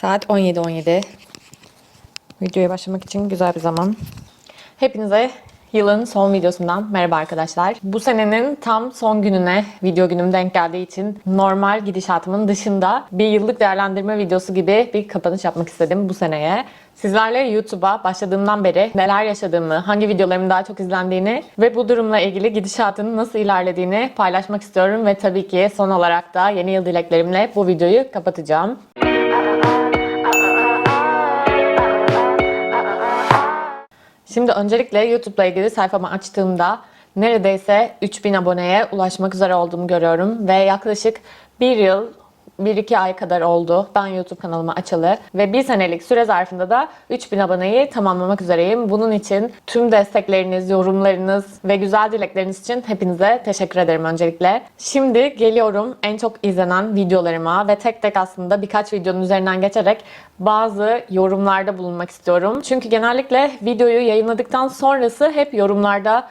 Saat 17.17. Videoya başlamak için güzel bir zaman. Hepinize yılın son videosundan merhaba arkadaşlar. Bu senenin tam son gününe video günüm denk geldiği için normal gidişatımın dışında bir yıllık değerlendirme videosu gibi bir kapanış yapmak istedim bu seneye. Sizlerle YouTube'a başladığımdan beri neler yaşadığımı, hangi videolarımın daha çok izlendiğini ve bu durumla ilgili gidişatın nasıl ilerlediğini paylaşmak istiyorum ve tabii ki son olarak da yeni yıl dileklerimle bu videoyu kapatacağım. Şimdi öncelikle YouTube'la ilgili sayfamı açtığımda neredeyse 3000 aboneye ulaşmak üzere olduğumu görüyorum ve yaklaşık bir yıl 1-2 ay kadar oldu ben YouTube kanalımı açalı ve bir senelik süre zarfında da 3000 aboneyi tamamlamak üzereyim. Bunun için tüm destekleriniz, yorumlarınız ve güzel dilekleriniz için hepinize teşekkür ederim öncelikle. Şimdi geliyorum en çok izlenen videolarıma ve tek tek aslında birkaç videonun üzerinden geçerek bazı yorumlarda bulunmak istiyorum. Çünkü genellikle videoyu yayınladıktan sonrası hep yorumlarda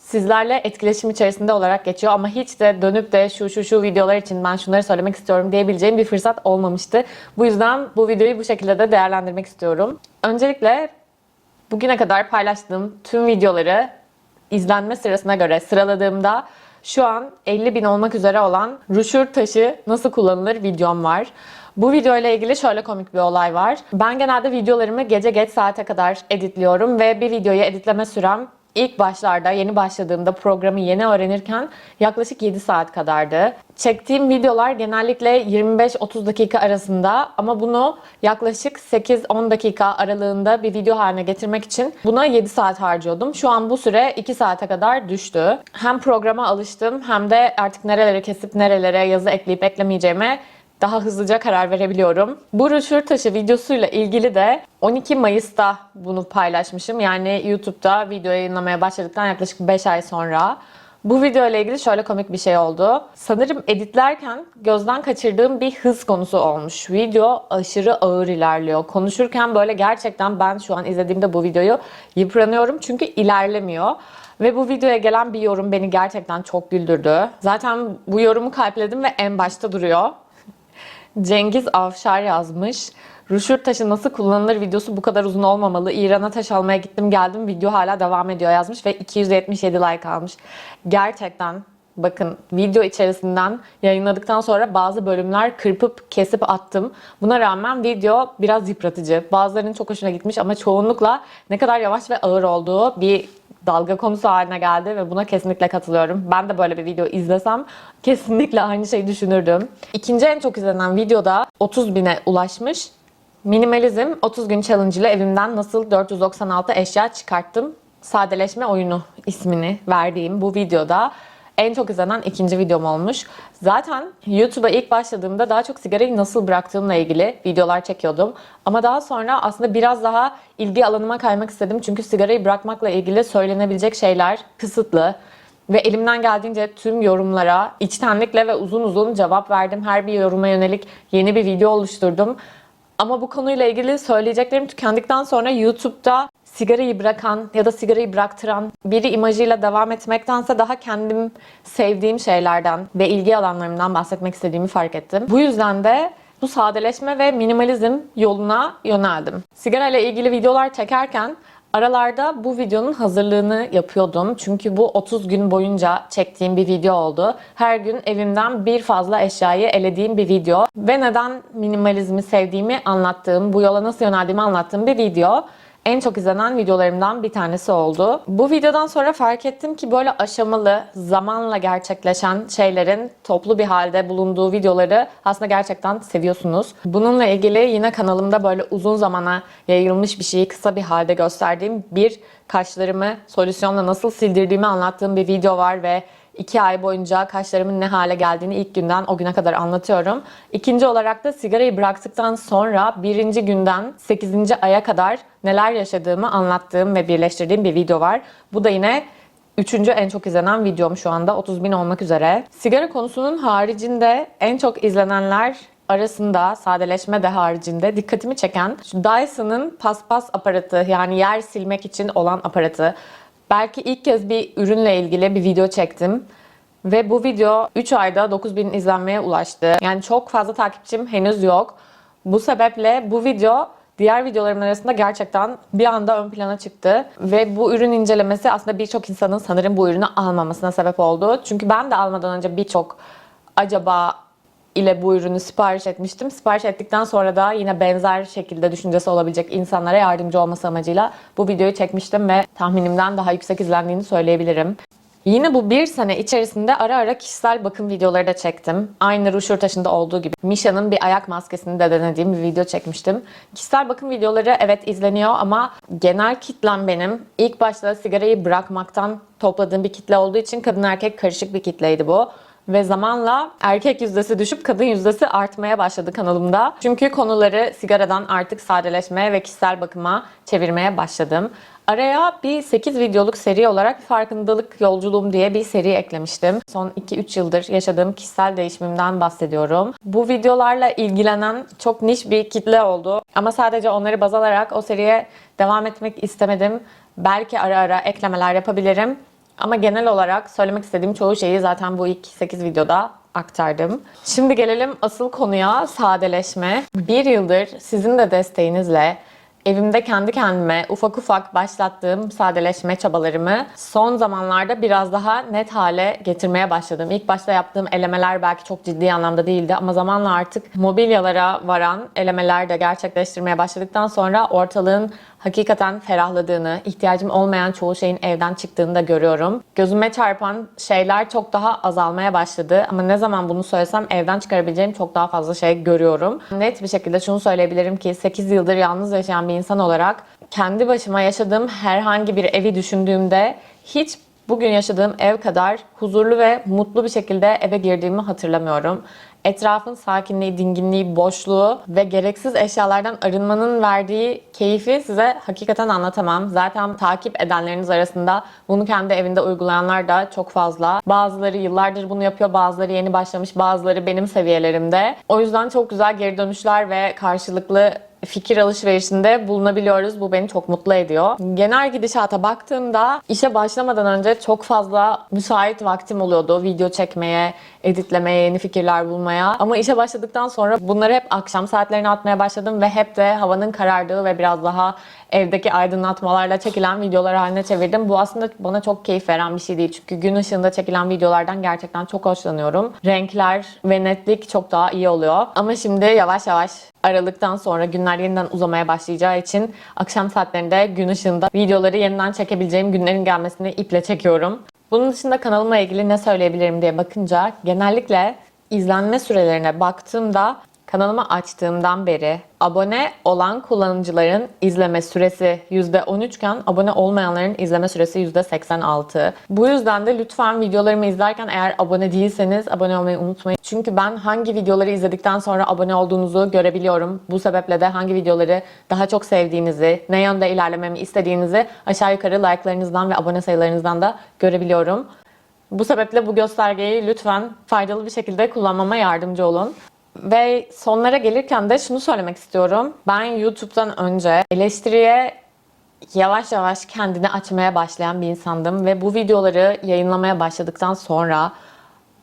sizlerle etkileşim içerisinde olarak geçiyor ama hiç de dönüp de şu şu şu videolar için ben şunları söylemek istiyorum diyebileceğim bir fırsat olmamıştı. Bu yüzden bu videoyu bu şekilde de değerlendirmek istiyorum. Öncelikle bugüne kadar paylaştığım tüm videoları izlenme sırasına göre sıraladığımda şu an 50 bin olmak üzere olan ruşur taşı nasıl kullanılır videom var. Bu video ile ilgili şöyle komik bir olay var. Ben genelde videolarımı gece geç saate kadar editliyorum ve bir videoyu editleme sürem İlk başlarda yeni başladığımda programı yeni öğrenirken yaklaşık 7 saat kadardı. Çektiğim videolar genellikle 25-30 dakika arasında ama bunu yaklaşık 8-10 dakika aralığında bir video haline getirmek için buna 7 saat harcıyordum. Şu an bu süre 2 saate kadar düştü. Hem programa alıştım hem de artık nereleri kesip nerelere yazı ekleyip eklemeyeceğime daha hızlıca karar verebiliyorum. Bu röşür taşı videosuyla ilgili de 12 Mayıs'ta bunu paylaşmışım. Yani YouTube'da video yayınlamaya başladıktan yaklaşık 5 ay sonra. Bu video ile ilgili şöyle komik bir şey oldu. Sanırım editlerken gözden kaçırdığım bir hız konusu olmuş. Video aşırı ağır ilerliyor. Konuşurken böyle gerçekten ben şu an izlediğimde bu videoyu yıpranıyorum çünkü ilerlemiyor. Ve bu videoya gelen bir yorum beni gerçekten çok güldürdü. Zaten bu yorumu kalpledim ve en başta duruyor. Cengiz Avşar yazmış. Ruşur taşı nasıl kullanılır videosu bu kadar uzun olmamalı. İran'a taş almaya gittim geldim video hala devam ediyor yazmış ve 277 like almış. Gerçekten bakın video içerisinden yayınladıktan sonra bazı bölümler kırpıp kesip attım. Buna rağmen video biraz yıpratıcı. Bazılarının çok hoşuna gitmiş ama çoğunlukla ne kadar yavaş ve ağır olduğu bir dalga konusu haline geldi ve buna kesinlikle katılıyorum. Ben de böyle bir video izlesem kesinlikle aynı şeyi düşünürdüm. İkinci en çok izlenen videoda 30 bine ulaşmış. Minimalizm 30 gün challenge ile evimden nasıl 496 eşya çıkarttım. Sadeleşme oyunu ismini verdiğim bu videoda en çok izlenen ikinci videom olmuş. Zaten YouTube'a ilk başladığımda daha çok sigarayı nasıl bıraktığımla ilgili videolar çekiyordum. Ama daha sonra aslında biraz daha ilgi alanıma kaymak istedim. Çünkü sigarayı bırakmakla ilgili söylenebilecek şeyler kısıtlı. Ve elimden geldiğince tüm yorumlara içtenlikle ve uzun uzun cevap verdim. Her bir yoruma yönelik yeni bir video oluşturdum. Ama bu konuyla ilgili söyleyeceklerim tükendikten sonra YouTube'da sigarayı bırakan ya da sigarayı bıraktıran biri imajıyla devam etmektense daha kendim sevdiğim şeylerden ve ilgi alanlarımdan bahsetmek istediğimi fark ettim. Bu yüzden de bu sadeleşme ve minimalizm yoluna yöneldim. Sigara ile ilgili videolar çekerken Aralarda bu videonun hazırlığını yapıyordum. Çünkü bu 30 gün boyunca çektiğim bir video oldu. Her gün evimden bir fazla eşyayı elediğim bir video. Ve neden minimalizmi sevdiğimi anlattığım, bu yola nasıl yöneldiğimi anlattığım bir video en çok izlenen videolarımdan bir tanesi oldu. Bu videodan sonra fark ettim ki böyle aşamalı, zamanla gerçekleşen şeylerin toplu bir halde bulunduğu videoları aslında gerçekten seviyorsunuz. Bununla ilgili yine kanalımda böyle uzun zamana yayılmış bir şeyi kısa bir halde gösterdiğim bir kaşlarımı solüsyonla nasıl sildirdiğimi anlattığım bir video var ve 2 ay boyunca kaşlarımın ne hale geldiğini ilk günden o güne kadar anlatıyorum. İkinci olarak da sigarayı bıraktıktan sonra birinci günden 8. aya kadar neler yaşadığımı anlattığım ve birleştirdiğim bir video var. Bu da yine Üçüncü en çok izlenen videom şu anda 30 bin olmak üzere. Sigara konusunun haricinde en çok izlenenler arasında sadeleşme de haricinde dikkatimi çeken şu Dyson'ın paspas aparatı yani yer silmek için olan aparatı. Belki ilk kez bir ürünle ilgili bir video çektim. Ve bu video 3 ayda 9000 izlenmeye ulaştı. Yani çok fazla takipçim henüz yok. Bu sebeple bu video diğer videolarımın arasında gerçekten bir anda ön plana çıktı. Ve bu ürün incelemesi aslında birçok insanın sanırım bu ürünü almamasına sebep oldu. Çünkü ben de almadan önce birçok acaba ile bu ürünü sipariş etmiştim. Sipariş ettikten sonra da yine benzer şekilde düşüncesi olabilecek insanlara yardımcı olması amacıyla bu videoyu çekmiştim ve tahminimden daha yüksek izlendiğini söyleyebilirim. Yine bu bir sene içerisinde ara ara kişisel bakım videoları da çektim. Aynı Ruşurtaş'ında olduğu gibi Misha'nın bir ayak maskesini de denediğim bir video çekmiştim. Kişisel bakım videoları evet izleniyor ama genel kitlem benim. İlk başta sigarayı bırakmaktan topladığım bir kitle olduğu için kadın erkek karışık bir kitleydi bu. Ve zamanla erkek yüzdesi düşüp kadın yüzdesi artmaya başladı kanalımda. Çünkü konuları sigaradan artık sadeleşmeye ve kişisel bakıma çevirmeye başladım. Araya bir 8 videoluk seri olarak farkındalık yolculuğum diye bir seri eklemiştim. Son 2-3 yıldır yaşadığım kişisel değişimimden bahsediyorum. Bu videolarla ilgilenen çok niş bir kitle oldu. Ama sadece onları baz alarak o seriye devam etmek istemedim. Belki ara ara eklemeler yapabilirim. Ama genel olarak söylemek istediğim çoğu şeyi zaten bu ilk 8 videoda aktardım. Şimdi gelelim asıl konuya sadeleşme. Bir yıldır sizin de desteğinizle evimde kendi kendime ufak ufak başlattığım sadeleşme çabalarımı son zamanlarda biraz daha net hale getirmeye başladım. İlk başta yaptığım elemeler belki çok ciddi anlamda değildi ama zamanla artık mobilyalara varan elemeler de gerçekleştirmeye başladıktan sonra ortalığın hakikaten ferahladığını, ihtiyacım olmayan çoğu şeyin evden çıktığını da görüyorum. Gözüme çarpan şeyler çok daha azalmaya başladı ama ne zaman bunu söylesem evden çıkarabileceğim çok daha fazla şey görüyorum. Net bir şekilde şunu söyleyebilirim ki 8 yıldır yalnız yaşayan bir insan olarak kendi başıma yaşadığım herhangi bir evi düşündüğümde hiç bugün yaşadığım ev kadar huzurlu ve mutlu bir şekilde eve girdiğimi hatırlamıyorum. Etrafın sakinliği, dinginliği, boşluğu ve gereksiz eşyalardan arınmanın verdiği keyfi size hakikaten anlatamam. Zaten takip edenleriniz arasında bunu kendi evinde uygulayanlar da çok fazla. Bazıları yıllardır bunu yapıyor, bazıları yeni başlamış, bazıları benim seviyelerimde. O yüzden çok güzel geri dönüşler ve karşılıklı fikir alışverişinde bulunabiliyoruz. Bu beni çok mutlu ediyor. Genel gidişata baktığımda işe başlamadan önce çok fazla müsait vaktim oluyordu. Video çekmeye, editlemeye, yeni fikirler bulmaya. Ama işe başladıktan sonra bunları hep akşam saatlerine atmaya başladım ve hep de havanın karardığı ve biraz daha evdeki aydınlatmalarla çekilen videolar haline çevirdim. Bu aslında bana çok keyif veren bir şey değil. Çünkü gün ışığında çekilen videolardan gerçekten çok hoşlanıyorum. Renkler ve netlik çok daha iyi oluyor. Ama şimdi yavaş yavaş Aralıktan sonra günler yeniden uzamaya başlayacağı için akşam saatlerinde gün ışığında videoları yeniden çekebileceğim günlerin gelmesini iple çekiyorum. Bunun dışında kanalımla ilgili ne söyleyebilirim diye bakınca genellikle izlenme sürelerine baktığımda Kanalımı açtığımdan beri abone olan kullanıcıların izleme süresi %13 iken abone olmayanların izleme süresi %86. Bu yüzden de lütfen videolarımı izlerken eğer abone değilseniz abone olmayı unutmayın. Çünkü ben hangi videoları izledikten sonra abone olduğunuzu görebiliyorum. Bu sebeple de hangi videoları daha çok sevdiğinizi, ne yönde ilerlememi istediğinizi aşağı yukarı like'larınızdan ve abone sayılarınızdan da görebiliyorum. Bu sebeple bu göstergeyi lütfen faydalı bir şekilde kullanmama yardımcı olun. Ve sonlara gelirken de şunu söylemek istiyorum. Ben YouTube'dan önce eleştiriye yavaş yavaş kendini açmaya başlayan bir insandım ve bu videoları yayınlamaya başladıktan sonra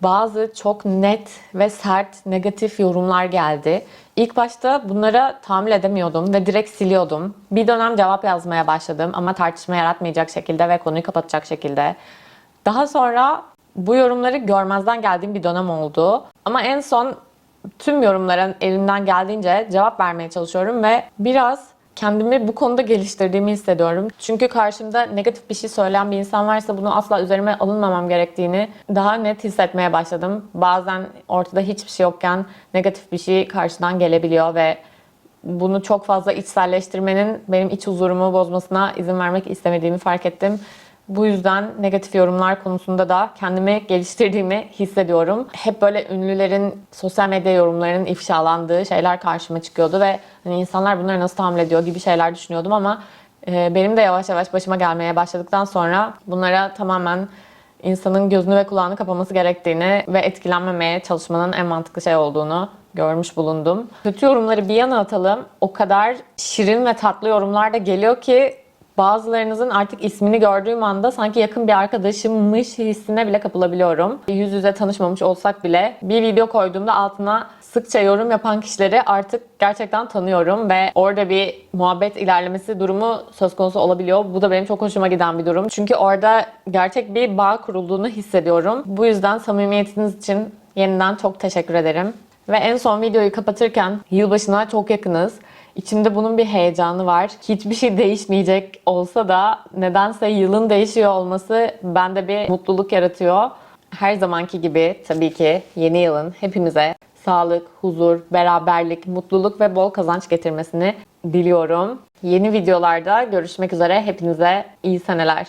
bazı çok net ve sert negatif yorumlar geldi. İlk başta bunlara tahammül edemiyordum ve direkt siliyordum. Bir dönem cevap yazmaya başladım ama tartışma yaratmayacak şekilde ve konuyu kapatacak şekilde. Daha sonra bu yorumları görmezden geldiğim bir dönem oldu. Ama en son tüm yorumlara elimden geldiğince cevap vermeye çalışıyorum ve biraz kendimi bu konuda geliştirdiğimi hissediyorum. Çünkü karşımda negatif bir şey söyleyen bir insan varsa bunu asla üzerime alınmamam gerektiğini daha net hissetmeye başladım. Bazen ortada hiçbir şey yokken negatif bir şey karşıdan gelebiliyor ve bunu çok fazla içselleştirmenin benim iç huzurumu bozmasına izin vermek istemediğimi fark ettim. Bu yüzden negatif yorumlar konusunda da kendimi geliştirdiğimi hissediyorum. Hep böyle ünlülerin sosyal medya yorumlarının ifşalandığı şeyler karşıma çıkıyordu ve hani insanlar bunları nasıl tahammül ediyor gibi şeyler düşünüyordum ama e, benim de yavaş yavaş başıma gelmeye başladıktan sonra bunlara tamamen insanın gözünü ve kulağını kapaması gerektiğini ve etkilenmemeye çalışmanın en mantıklı şey olduğunu görmüş bulundum. Kötü yorumları bir yana atalım. O kadar şirin ve tatlı yorumlar da geliyor ki Bazılarınızın artık ismini gördüğüm anda sanki yakın bir arkadaşımmış hissine bile kapılabiliyorum. Yüz yüze tanışmamış olsak bile bir video koyduğumda altına sıkça yorum yapan kişileri artık gerçekten tanıyorum ve orada bir muhabbet ilerlemesi durumu söz konusu olabiliyor. Bu da benim çok hoşuma giden bir durum. Çünkü orada gerçek bir bağ kurulduğunu hissediyorum. Bu yüzden samimiyetiniz için yeniden çok teşekkür ederim. Ve en son videoyu kapatırken yılbaşına çok yakınız. İçimde bunun bir heyecanı var. Hiçbir şey değişmeyecek olsa da nedense yılın değişiyor olması bende bir mutluluk yaratıyor. Her zamanki gibi tabii ki yeni yılın hepimize sağlık, huzur, beraberlik, mutluluk ve bol kazanç getirmesini diliyorum. Yeni videolarda görüşmek üzere. Hepinize iyi seneler.